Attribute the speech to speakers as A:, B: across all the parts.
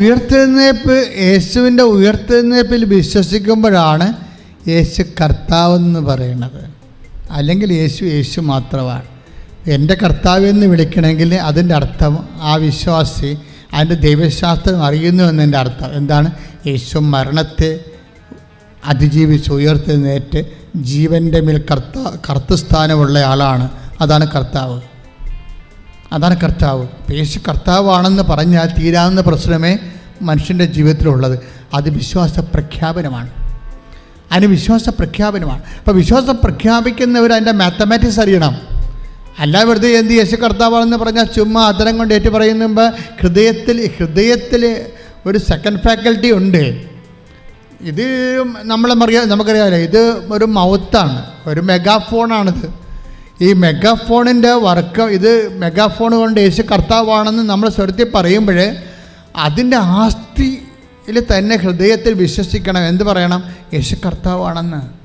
A: ഉയർത്തെഴുന്നേൽപ്പ് യേശുവിന്റെ ഉയർത്തെഴുന്നേപ്പിൽ വിശ്വസിക്കുമ്പോഴാണ് യേശു കർത്താവ് എന്ന് പറയുന്നത്. അല്ലെങ്കിൽ യേശു യേശു മാത്രമാണ്. എന്റെ കർത്താവ് എന്ന് വിളിക്കണമെങ്കിൽ അതിന്റെ അർത്ഥം ആ വിശ്വാസി അതിന്റെ ദൈവശാസ്ത്രം അറിയുന്നു എന്നതിന്റെ അർത്ഥം എന്താണ്? യേശു മരണത്തെ അതിജീവിച്ച് ഉയർത്തെഴുന്നേറ്റ് ജീവന്റെ മേൽ കർത്ത കർത്തസ്ഥാനമുള്ള ആളാണ്. അതാണ് കർത്താവ്. അതാണ് കർത്താവ്. യേശു കർത്താവാണെന്ന് പറഞ്ഞാൽ തീരാവുന്ന പ്രശ്നമേ മനുഷ്യന്റെ ജീവിതത്തിലുള്ളത്. അത് വിശ്വാസ പ്രഖ്യാപനമാണ്. അതിന് വിശ്വാസ പ്രഖ്യാപനമാണ്. അപ്പോൾ വിശ്വാസം പ്രഖ്യാപിക്കുന്നവർ അതിന്റെ മാത്തമാറ്റിക്സ് അറിയണം. അല്ല വെറുതെ എന്ത് യേശു കർത്താവാണെന്ന് പറഞ്ഞാൽ ചുമ്മാ അതരം കൊണ്ട് ഏറ്റു പറയുമ്പോൾ ഹൃദയത്തിൽ ഹൃദയത്തിൽ ഒരു സെക്കൻഡ് ഫാക്കൽറ്റി ഉണ്ട്. ഇത് നമ്മളെ അറിയാം നമുക്കറിയാമല്ലോ ഇത് ഒരു മൗത്താണ് ഒരു മെഗാഫോണാണിത് ഈ മെഗാഫോണിന്റെ വർക്ക് ഇത് മെഗാഫോൺ കൊണ്ട് യേശു കർത്താവാണെന്ന് നമ്മൾ സ്വരത്തിൽ പറയുമ്പോൾ അതിന്റെ ആസ്തിയിൽ തന്നെ ഹൃദയത്തിൽ വിശ്വസിക്കണം. എന്ത് പറയണം? യേശു കർത്താവാണെന്ന്.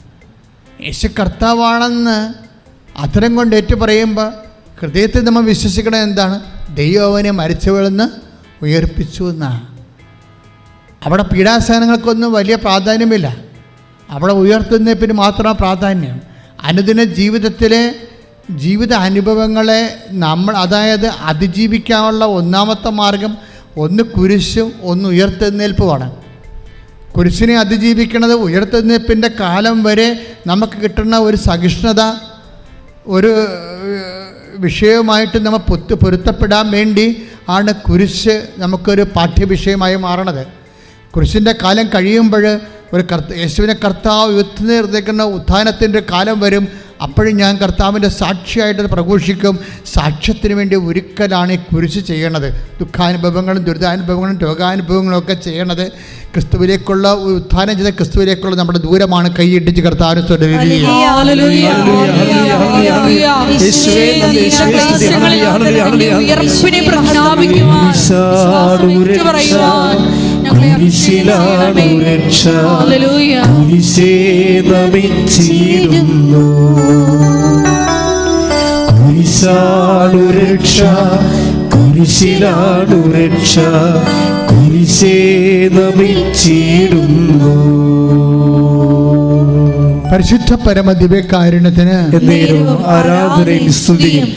A: യേശു കർത്താവാണെന്ന് അത്തരം കൊണ്ട് ഏറ്റു പറയുമ്പോൾ ഹൃദയത്തിൽ നമ്മൾ വിശ്വസിക്കണം എന്താണ്? ദൈവവനെ അവനെ മരിച്ചവളെന്ന് ഉയർപ്പിച്ചു എന്നാണ്. അവിടെ പീഡാസഹനങ്ങൾക്കൊന്നും വലിയ പ്രാധാന്യമില്ല. അവിടെ ഉയർത്തുന്നതിന് മാത്രമാണ് പ്രാധാന്യം. അനുദിന ജീവിതത്തിലെ ജീവിത അനുഭവങ്ങളെ നമ്മൾ അതായത് അതിജീവിക്കാനുള്ള ഒന്നാമത്തെ മാർഗം ഒന്ന് കുരിശും ഒന്ന് ഉയർത്തെഴുന്നേൽപ്പുമാണ്. കുരിശിനെ അതിജീവിക്കുന്നത് ഉയർത്തെഴുന്നേൽപ്പിന്റെ കാലം വരെ നമുക്ക് കിട്ടുന്ന ഒരു സഹിഷ്ണുത ഒരു വിഷയവുമായിട്ട് നമ്മൾ പൊത്ത് പൊരുത്തപ്പെടാൻ വേണ്ടി ആണ് കുരിശ് നമുക്കൊരു പാഠ്യവിഷയമായി മാറണത്. കുരിശിന്റെ കാലം കഴിയുമ്പോൾ ഒരു കർത്ത യേശുവിനെ കർത്താവ് ഉയർത്തുന്നേർത്തേക്കുന്ന ഉത്ഥാനത്തിന്റെ കാലം വരും. അപ്പോഴും ഞാൻ കർത്താവിന്റെ സാക്ഷിയായിട്ട് പ്രഘോഷിക്കും. സാക്ഷ്യത്തിന് വേണ്ടി ഒരുക്കലാണ് ഈ കുരിശ് ചെയ്യണത്. ദുഃഖാനുഭവങ്ങളും ദുരിതാനുഭവങ്ങളും രോഗാനുഭവങ്ങളും ഒക്കെ ചെയ്യണത് ക്രിസ്തുവിലേക്കുള്ള ഉത്ഥാനം ചെയ്ത ക്രിസ്തുവിലേക്കുള്ള നമ്മുടെ ദൂരമാണ് കൈയിട്ടിച്ച് കർത്താവിനെ തുടരുകയും
B: കുരിശിലാണു രക്ഷ കുരിശേ നമിച്ചിരുന്നു കുരിശാണു രക്ഷ കുരിശിലാണു രക്ഷ കുരിശേ നമിച്ചിടുന്നു
A: പരിശുദ്ധ പരമ ദിവ്യകാരുണ്യത്തിന്
B: ആരാധനയും സ്തുതിയും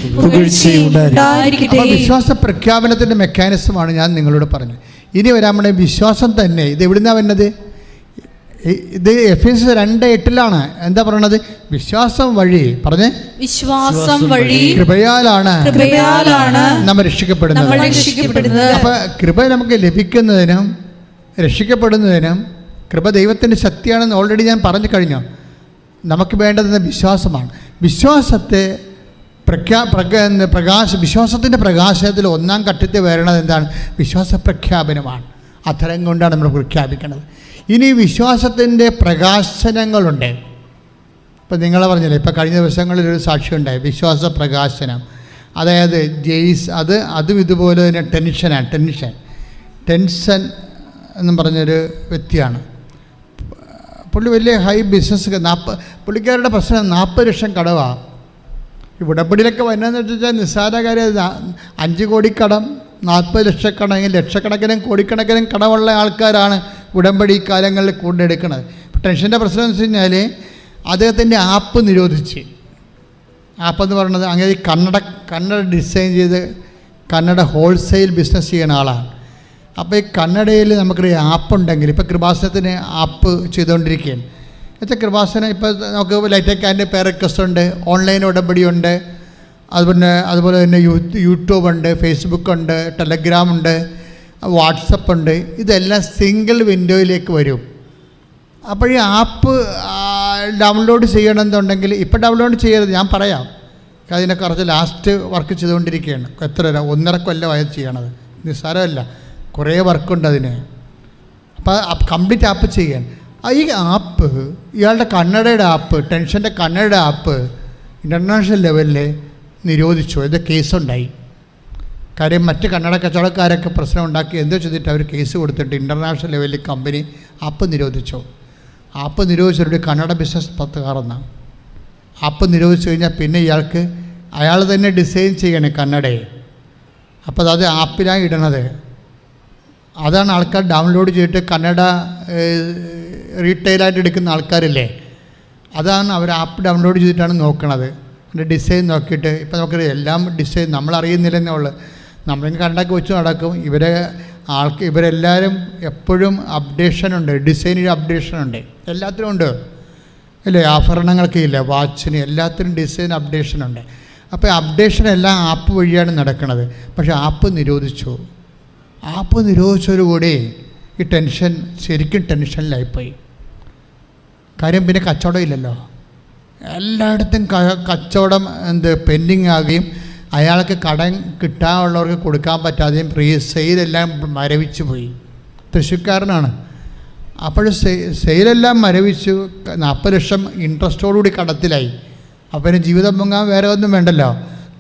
A: വിശ്വാസ പ്രഖ്യാപനത്തിന്റെ മെക്കാനിസമാണ് ഞാൻ നിങ്ങളോട് പറഞ്ഞത്. ഇനി വരാൻ വേണ്ട വിശ്വാസം തന്നെ. ഇത് എവിടുന്നാണ് വരുന്നത് ഇത് എഫ് എസ് രണ്ട് എട്ടിലാണ്. എന്താ പറയണത്? വിശ്വാസം വഴി. പറഞ്ഞേ.
C: വിശ്വാസം വഴി
A: കൃപയാലാണ്
C: കൃപയാലാണ്
A: നമ്മൾ രക്ഷിക്കപ്പെടുന്നത്. അപ്പൊ കൃപ നമുക്ക് ലഭിക്കുന്നതിനും രക്ഷിക്കപ്പെടുന്നതിനും കൃപ ദൈവത്തിന്റെ ശക്തിയാണെന്ന് ഓൾറെഡി ഞാൻ പറഞ്ഞു കഴിഞ്ഞു. നമുക്ക് വേണ്ടത് വിശ്വാസമാണ്. വിശ്വാസത്തെ പ്രഖ്യാ പ്രക പ്രകാശ വിശ്വാസത്തിന്റെ പ്രകാശത്തിൽ ഒന്നാം ഘട്ടത്തിൽ വരണത് എന്താണ്? വിശ്വാസ പ്രഖ്യാപനമാണ്. അത്തരം കൊണ്ടാണ് നമ്മൾ പ്രഖ്യാപിക്കുന്നത് ഇനി വിശ്വാസത്തിന്റെ പ്രകാശനങ്ങളുണ്ട്. ഇപ്പം നിങ്ങൾ പറഞ്ഞില്ലേ ഇപ്പം കഴിഞ്ഞ ദിവസങ്ങളിൽ ഒരു സാക്ഷിയുണ്ടായി വിശ്വാസ പ്രകാശനം. അതായത് ജെയ്സ് അത് അതും ഇതുപോലെ തന്നെ ടെൻഷനാണ് ടെൻഷൻ. ടെൻഷൻ എന്നും പറഞ്ഞൊരു വ്യക്തിയാണ്. പുള്ളി വലിയ ഹൈ ബിസിനസ് നാൽപ്പ പുള്ളിക്കാരുടെ പ്രശ്നം നാൽപ്പത് ലക്ഷം കടവാണ് ഈ ഉടമ്പടിയിലൊക്കെ വരുന്നതെന്ന് വെച്ചാൽ നിസ്സാര കാര്യം അഞ്ച് കോടി നാൽപ്പത് ലക്ഷക്കണക്കിന് ലക്ഷക്കണക്കിനും കോടിക്കണക്കിനും കടമുള്ള ആൾക്കാരാണ് ഉടമ്പടി കാലങ്ങളിൽ കൊണ്ടെടുക്കുന്നത് ടെൻഷന്റെ പ്രശ്നം എന്ന് വെച്ച് കഴിഞ്ഞാൽ അദ്ദേഹത്തിന്റെ ആപ്പ് നിരോധിച്ച്. ആപ്പെന്ന് പറയുന്നത് അങ്ങനെ കന്നഡ കന്നഡ ഡിസൈൻ ചെയ്ത് കന്നഡ ഹോൾസെയിൽ ബിസിനസ് ചെയ്യുന്ന ആളാണ്. അപ്പോൾ ഈ കന്നഡയിൽ നമുക്കൊരു ആപ്പ് ഉണ്ടെങ്കിൽ ഇപ്പോൾ കൃപാസനത്തിന് ആപ്പ് ചെയ്തുകൊണ്ടിരിക്കുകയാണ്. എന്നുവെച്ചാൽ കൃപാസന. ഇപ്പോൾ നമുക്ക് ലൈറ്റൊക്കെ അതിന്റെ പേ റിക്വസ്റ്റ് ഉണ്ട് ഓൺലൈൻ ഉടമ്പടിയുണ്ട് അതുപോലെ അതുപോലെ തന്നെ യൂട്യൂബ് ഉണ്ട് ഫേസ്ബുക്ക് ഉണ്ട് ടെലഗ്രാം ഉണ്ട് വാട്സപ്പ് ഉണ്ട്. ഇതെല്ലാം സിംഗിൾ വിൻഡോയിലേക്ക് വരും. അപ്പോൾ ഈ ആപ്പ് ഡൗൺലോഡ് ചെയ്യണമെന്നുണ്ടെങ്കിൽ ഇപ്പോൾ ഡൗൺലോഡ് ചെയ്യരുത് ഞാൻ പറയാം. അതിനെ കുറച്ച് ലാസ്റ്റ് വർക്ക് ചെയ്തുകൊണ്ടിരിക്കുകയാണ്. എത്ര ഒന്നര കൊല്ലമായി ചെയ്യണത്. നിസ്സാരമല്ല. കുറേ വർക്കുണ്ട് അതിന്. അപ്പോൾ കംപ്ലീറ്റ് ആപ്പ് ചെയ്യാൻ. ഈ ആപ്പ് ഇയാളുടെ കന്നഡയുടെ ആപ്പ് ടെൻഷന്റെ കന്നഡയുടെ ആപ്പ് ഇന്റർനാഷണൽ ലെവലിൽ നിരോധിച്ചു. ഇത് കേസുണ്ടായി കാര്യം മറ്റ് കന്നഡ കച്ചവടക്കാരൊക്കെ പ്രശ്നം ഉണ്ടാക്കി എന്തോ ചെയ്തിട്ട് അവർ കേസ് കൊടുത്തിട്ട് ഇന്റർനാഷണൽ ലെവലിൽ കമ്പനി ആപ്പ് നിരോധിച്ചു. ആപ്പ് നിരോധിച്ചവരുടെ കന്നഡ ബിസിനസ് പത്ത് കാറുന്ന ആപ്പ് നിരോധിച്ചു കഴിഞ്ഞാൽ പിന്നെ ഇയാൾക്ക് അയാൾ തന്നെ ഡിസൈൻ ചെയ്യണേ കന്നഡയെ. അപ്പോൾ അത് ആപ്പിലാണ് ഇടണത്. അതാണ് ആൾക്കാർ ഡൗൺലോഡ് ചെയ്തിട്ട് കന്നഡ റീറ്റെയിലായിട്ട് എടുക്കുന്ന ആൾക്കാരില്ലേ? അതാണ് അവർ ആപ്പ് ഡൗൺലോഡ് ചെയ്തിട്ടാണ് നോക്കണത്. അതിന്റെ ഡിസൈൻ നോക്കിയിട്ട് ഇപ്പോൾ നമുക്ക് എല്ലാം ഡിസൈൻ നമ്മൾ അറിയുന്നില്ലെന്നേ ഉള്ളു. നമ്മളിങ്ങനെ കണ്ടൊക്കെ വെച്ച് നടക്കും. ഇവരെ ആൾക്ക് ഇവരെല്ലാവരും എപ്പോഴും അപ്ഡേഷൻ ഉണ്ട്. ഡിസൈനിൽ അപ്ഡേഷൻ ഉണ്ട്. എല്ലാത്തിനും ഉണ്ട്. ഇല്ലേ? ആഭരണങ്ങൾക്ക് ഇല്ല? വാച്ചിന് എല്ലാത്തിനും ഡിസൈൻ അപ്ഡേഷൻ ഉണ്ട്. അപ്പോൾ അപ്ഡേഷൻ എല്ലാം ആപ്പ് വഴിയാണ് നടക്കുന്നത് പക്ഷേ ആപ്പ് നിരോധിച്ചു. ആപ്പ് നിരോധിച്ചതോടുകൂടി ഈ ടെൻഷൻ ശരിക്കും ടെൻഷനിലായിപ്പോയി. കാര്യം പിന്നെ കച്ചവടം ഇല്ലല്ലോ. എല്ലായിടത്തും കച്ചവടം എന്ത് പെൻഡിങ് ആകുകയും അയാൾക്ക് കടം കിട്ടാനുള്ളവർക്ക് കൊടുക്കാൻ പറ്റാതെയും പ്രീ സെയിലെല്ലാം മരവിച്ചു പോയി. തൃശ്ശൂക്കാരനാണ് അപ്പോൾ സെയിലെല്ലാം മരവിച്ചു നാൽപ്പത് ലക്ഷം ഇൻട്രസ്റ്റോടുകൂടി കടത്തിലായി. അപ്പം ജീവിതം പൊങ്ങാൻ വേറെ ഒന്നും വേണ്ടല്ലോ.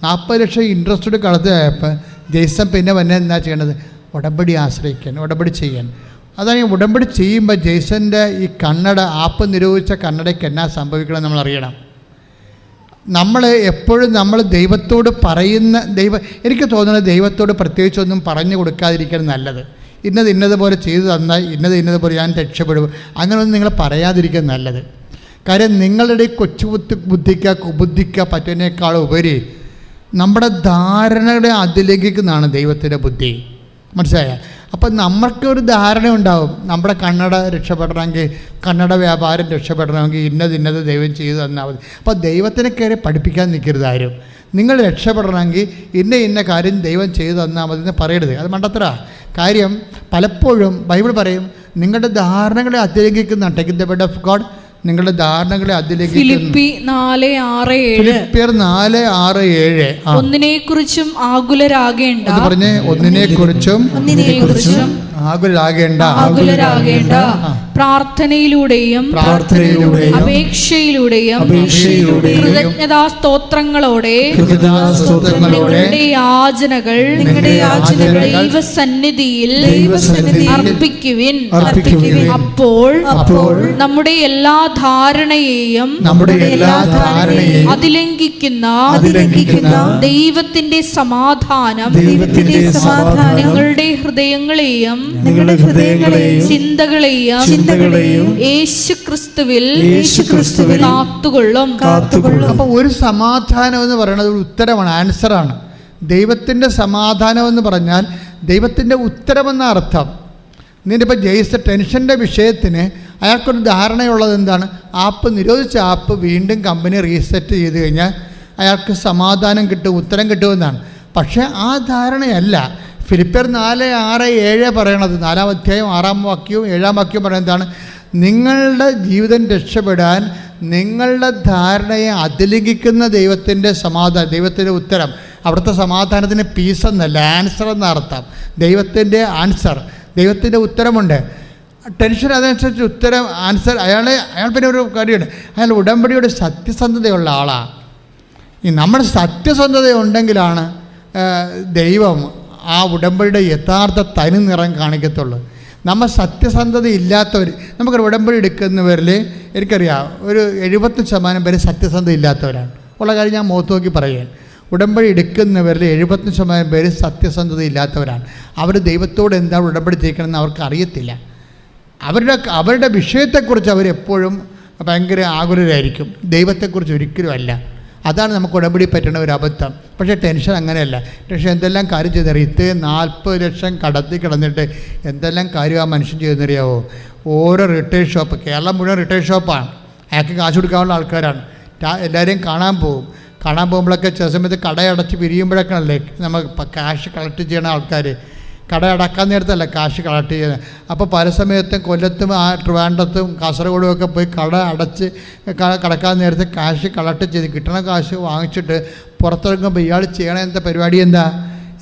A: നാൽപ്പത് ലക്ഷം ഇൻട്രസ്റ്റോട് കടത്തിലായപ്പോൾ ജയ്സം പിന്നെ വന്നെ എന്താ ചെയ്യേണ്ടത് ഉടമ്പടി ആശ്രയിക്കാൻ ഉടമ്പടി ചെയ്യാൻ. അതാണ് ഈ ഉടമ്പടി ചെയ്യുമ്പോൾ ജെയ്സന്റെ ഈ കന്നഡ ആപ്പ് നിരോധിച്ച കന്നഡയ്ക്ക് എന്നാ സംഭവിക്കണം നമ്മൾ അറിയണം. നമ്മൾ എപ്പോഴും നമ്മൾ ദൈവത്തോട് പറയുന്ന ദൈവ എനിക്ക് തോന്നുന്നത് ദൈവത്തോട് പ്രത്യേകിച്ചൊന്നും പറഞ്ഞു കൊടുക്കാതിരിക്കണം നല്ലത്. ഇന്നത് ഇന്നതുപോലെ ചെയ്തു തന്നാൽ ഇന്നത് ഇന്നതുപോലെ ഞാൻ രക്ഷപ്പെടും. അങ്ങനെയൊന്നും നിങ്ങൾ പറയാതിരിക്കാൻ നല്ലത്. കാര്യം നിങ്ങളുടെ കൊച്ചുബുദ്ധി കൊച്ചു ബുദ്ധി ബുദ്ധിക്ക കുബുദ്ധിക്ക പറ്റുന്നതിനേക്കാൾ ഉപരി നമ്മുടെ ധാരണയുടെ അതിലേക്കുന്നതാണ് ദൈവത്തിന്റെ ബുദ്ധി. മനസ്സിലായ? അപ്പം നമ്മൾക്കൊരു ധാരണ ഉണ്ടാവും നമ്മുടെ കന്നഡ രക്ഷപ്പെടണമെങ്കിൽ കന്നഡ വ്യാപാരം രക്ഷപ്പെടണമെങ്കിൽ ഇന്നത് ഇന്നത് ദൈവം ചെയ്തു തന്നാൽ മതി. അപ്പോൾ ദൈവത്തിനെ കയറി പഠിപ്പിക്കാൻ നിൽക്കരുത് ആരും. നിങ്ങൾ രക്ഷപ്പെടണമെങ്കിൽ ഇന്ന ഇന്ന കാര്യം ദൈവം ചെയ്തു തന്നാൽ മതി എന്ന് പറയരുത്. അത് മണ്ടത്ര കാര്യം പലപ്പോഴും ബൈബിൾ പറയും നിങ്ങളുടെ ധാരണകളെ അതിലേക്കുന്ന take the bed of God നിങ്ങളുടെ ധാരണകളെ അതിലേക്ക്
C: ഫിലിപ്പി നാല് ആറ് ഏഴ്.
A: ഫിലിപ്പിയർ നാല് ആറ് ഏഴ്. ആ.
C: ഒന്നിനെ കുറിച്ചും ആകുലരാകേണ്ട.
A: എന്ന് പറഞ്ഞ് ഒന്നിനെ കുറിച്ചും ആകുലരാകേണ്ട.
C: ആകുലരാകേണ്ട. പ്രാർത്ഥനയിലൂടെയും
B: പ്രാർത്ഥനയിലൂടെയും
C: അപേക്ഷയിലൂടെയും
B: അപേക്ഷയിലൂടെയും
C: കൃതജ്ഞതാ സ്തോത്രങ്ങളോടെ നിങ്ങളുടെ യാചനകൾ
B: നിങ്ങളുടെ യാചനകൾ
C: ദൈവസന്നിധിയിൽ
B: ദൈവസന്നിധിയിൽ
C: അർപ്പിക്കുവിൻ
B: അർപ്പിക്കുവിൻ.
C: അപ്പോൾ
B: അപ്പോൾ
C: നമ്മുടെ എല്ലാ ധാരണയെയും
A: നമ്മുടെ എല്ലാ ധാരണയെയും
C: അതിലംഘിക്കുന്ന
B: അതിലംഘിക്കുന്ന
C: ദൈവത്തിന്റെ സമാധാനം
B: ദൈവത്തിന്റെ സമാധാനം
C: നിങ്ങളുടെ ഹൃദയങ്ങളെയും
B: നിങ്ങളുടെ ഹൃദയങ്ങളെയും
C: ചിന്തകളെയും
B: ചിന്തകളെയും
C: യേശുക്രിസ്തുവിൽ
B: യേശുക്രിസ്തുവിൽ
C: കാത്തുകൊള്ളും.
B: കാത്തുകൊള്ളും.
A: അപ്പോൾ ഒരു സമാധാനം എന്ന് പറയുന്നത് ഒരു ഉത്തരമാണ് ആൻസറാണ് ദൈവത്തിന്റെ സമാധാനം എന്ന് പറഞ്ഞാൽ ദൈവത്തിന്റെ ഉത്തരമെന്ന അർത്ഥം. നിന്നിപ്പോൾ ജയിച്ച ടെൻഷന്റെ വിഷയത്തിന് അയാൾക്കൊരു ധാരണയുള്ളത് എന്താണ്? ആപ്പ് നിരോധിച്ച ആപ്പ് വീണ്ടും കമ്പനി റീസെറ്റ് ചെയ്ത് കഴിഞ്ഞാൽ അയാൾക്ക് സമാധാനം കിട്ടും ഉത്തരം കിട്ടുമെന്നാണ് പക്ഷേ ആ ധാരണയല്ല. ഫിലിപ്പിയർ നാല് ആറ് ഏഴ് പറയണത്. നാലാം അധ്യായം ആറാം വാക്യവും ഏഴാം വാക്യവും പറയുന്നത് എന്താണ്? നിങ്ങളുടെ ജീവിതം രക്ഷപ്പെടാൻ നിങ്ങളുടെ ധാരണയെ അതിലംഘിക്കുന്ന ദൈവത്തിന്റെ സമാധാനം ദൈവത്തിന്റെ ഉത്തരം. അവിടുത്തെ സമാധാനത്തിന് പീസ് എന്നല്ല ആൻസർ എന്ന അർത്ഥം. ദൈവത്തിന്റെ ആൻസർ ദൈവത്തിന്റെ ഉത്തരമുണ്ട്. ടെൻഷൻ അതനുസരിച്ച് ഉത്തരം ആൻസർ അയാളെ അയാൾ പിന്നെ ഒരു കാര്യമുണ്ട്. അയാൾ ഉടമ്പടിയുടെ സത്യസന്ധതയുള്ള ആളാണ് ഈ നമ്മുടെ സത്യസന്ധത ഉണ്ടെങ്കിലാണ് ദൈവം ആ ഉടമ്പടിയുടെ യഥാർത്ഥ തനി നിറം കാണിക്കത്തുള്ളൂ. നമ്മൾ സത്യസന്ധത ഇല്ലാത്തവർ നമുക്കൊരു ഉടമ്പടി എടുക്കുന്നവരിൽ എനിക്കറിയാം ഒരു എഴുപത്തി ശതമാനം പേര് സത്യസന്ധത ഇല്ലാത്തവരാണ്. ഉള്ള കാര്യം ഞാൻ മുഖത്ത് നോക്കി പറയുകയാണ്. ഉടമ്പടി എടുക്കുന്നവരിൽ എഴുപത്തി ശതമാനം പേര് സത്യസന്ധത ഇല്ലാത്തവരാണ്. അവർ ദൈവത്തോട് എന്താണ് ഉടമ്പടി ചെയ്യിക്കണമെന്ന് അവർക്ക് അറിയത്തില്ല. അവരുടെ അവരുടെ വിഷയത്തെക്കുറിച്ച് അവരെപ്പോഴും ഭയങ്കര ആകുലരായിരിക്കും. ദൈവത്തെക്കുറിച്ച് ഒരിക്കലും അല്ല. അതാണ് നമുക്ക് ഉടമ്പടി പറ്റുന്ന ഒരു അബദ്ധം. പക്ഷേ ടെൻഷൻ അങ്ങനെയല്ല. ടെൻഷൻ എന്തെല്ലാം കാര്യം ചെയ്തറിയാം? ഇത് നാൽപ്പത് ലക്ഷം കടത്തി കിടന്നിട്ട് എന്തെല്ലാം കാര്യം ആ മനുഷ്യൻ ചെയ്തെന്നറിയാവോ ഓരോ റിട്ടേൺ ഷോപ്പ് കേരളം മുഴുവൻ റിട്ടേൺ ഷോപ്പാണ് അയാൾക്ക് കാശ് കൊടുക്കാനുള്ള ആൾക്കാരാണ്. എല്ലാവരെയും കാണാൻ പോകും. കാണാൻ പോകുമ്പോഴൊക്കെ ചില സമയത്ത് കടയടച്ച് പിരിയുമ്പോഴൊക്കെയല്ലേ നമ്മൾ ക്യാഷ് കളക്ട് ചെയ്യണ ആൾക്കാർ കട അടക്കാൻ നേരത്തല്ല കാശ് കളക്ട് ചെയ്യുന്നത് അപ്പോൾ പല സമയത്തും കൊല്ലത്തും ആ ട്രിവാൻഡത്തും കാസർഗോഡും ഒക്കെ പോയി കട അടച്ച് കടക്കാൻ നേരത്തെ കാശ് കളക്ട് ചെയ്ത് കിട്ടണ കാശ് വാങ്ങിച്ചിട്ട് പുറത്തിറങ്ങുമ്പോൾ ഇയാൾ ചെയ്യണ എന്താ പരിപാടി എന്താ?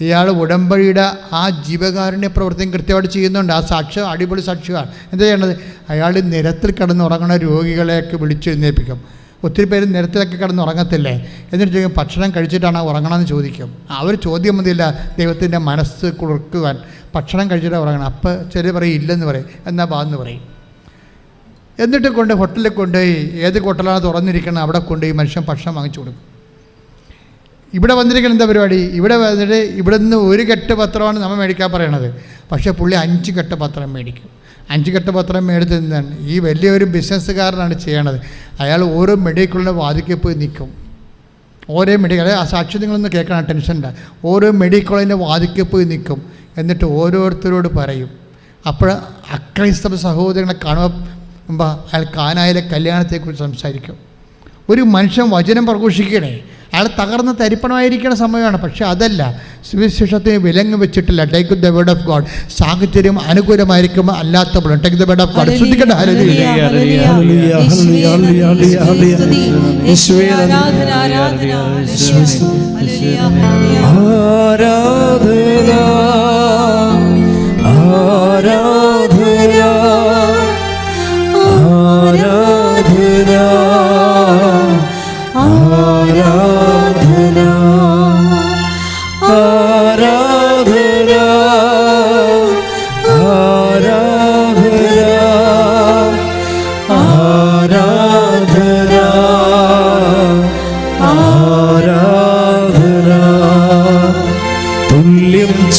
A: ഇയാൾ ഉടമ്പടിയുടെ ആ ജീവകാരുണ്യ പ്രവർത്തനം കൃത്യമായിട്ട് ചെയ്യുന്നുണ്ട്. ആ സാക്ഷ്യം അടിപൊളി സാക്ഷ്യമാണ്. എന്താ ചെയ്യേണ്ടത്? അയാൾ നിരത്തിൽ കിടന്ന് ഉറങ്ങുന്ന രോഗികളെയൊക്കെ വിളിച്ചെഴുന്നേൽപ്പിക്കും ഒത്തിരി പേര് നിരത്തിലൊക്കെ കിടന്ന് ഉറങ്ങത്തില്ലേ? എന്നിട്ട് ചോദിക്കും ഭക്ഷണം കഴിച്ചിട്ടാണ് ഉറങ്ങണമെന്ന് ചോദിക്കും. ഒരു ചോദ്യം മതിയില്ല ദൈവത്തിന്റെ മനസ്സ് കുളിർക്കുവാൻ. ഭക്ഷണം കഴിച്ചിട്ട് ഉറങ്ങണം? അപ്പോൾ ചിലർ പറയും ഇല്ലെന്ന് പറയും. എന്നാ ബാ എന്ന് പറയും. എന്നിട്ട് കൊണ്ട് ഹോട്ടലിൽ കൊണ്ടുപോയി ഏത് ഹോട്ടലാണ് തുറന്നിരിക്കണം അവിടെ കൊണ്ടുപോയി മനുഷ്യൻ ഭക്ഷണം വാങ്ങിച്ചു കൊടുക്കും. ഇവിടെ വന്നിരിക്കണം എന്താ പരിപാടി? ഇവിടെ വന്നിട്ട് ഇവിടെ നിന്ന് ഒരു കെട്ട് പത്രമാണ് നമ്മൾ മേടിക്കാൻ പറയണത്. പക്ഷേ പുള്ളി അഞ്ച് കെട്ട് പത്രം മേടിക്കും. അഞ്ച് കെട്ട് പത്രം മേടിച്ച് ഈ വലിയൊരു ബിസിനസ്സുകാരനാണ് ചെയ്യണത്. അയാൾ ഓരോ മെഡിക്കലിന്റെ വാതിക്കൽ പോയി നിൽക്കും ഓരോ മെഡിക്കൽ ആ സാക്ഷി നിങ്ങളൊന്ന് കേൾക്കണം ടെൻഷന്റെ ഓരോ മെഡിക്കലിന്റെ വാതിക്കൽ പോയി നിൽക്കും എന്നിട്ട് ഓരോരുത്തരോട് പറയും. അപ്പോൾ അക്രൈസ്തവ സഹോദരങ്ങളെ കാണുമ്പോൾ അയാൾ കാനായിലെ കല്യാണത്തെക്കുറിച്ച് സംസാരിക്കും. ഒരു മനുഷ്യൻ വചനം പ്രഘോഷിക്കണേ. അയാൾ തകർന്ന് തരിപ്പണമായിരിക്കുന്ന സമയമാണ്. പക്ഷെ അതല്ല സുവിശേഷത്തിന് വിലങ്ങ് വെച്ചിട്ടില്ല. Take the word of God സാഹചര്യം അനുകൂലമായിരിക്കും അല്ലാത്തപ്പോഴും take the word of God ശ്രദ്ധിക്കട്ടെ.
B: ആരാധന ഹല്ലേലൂയ,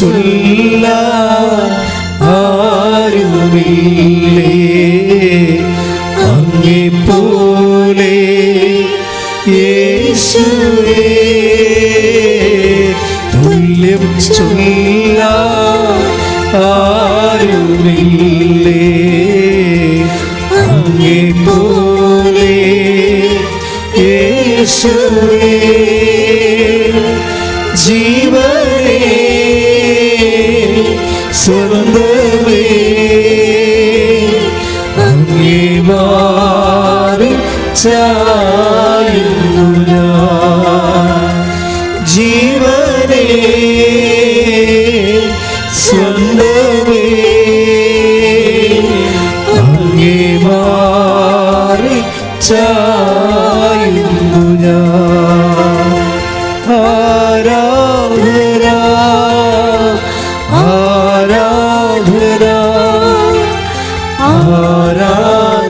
B: ചൊല്ല ആരുമില്ലേ? അങ്ങേ പോലെ യേശുവേ തുല്യം ചൊല്ല ആരുമില്ലേ? അങ്ങേ പോലെ യേശുവേ ചായുന്നു. ജീവനേ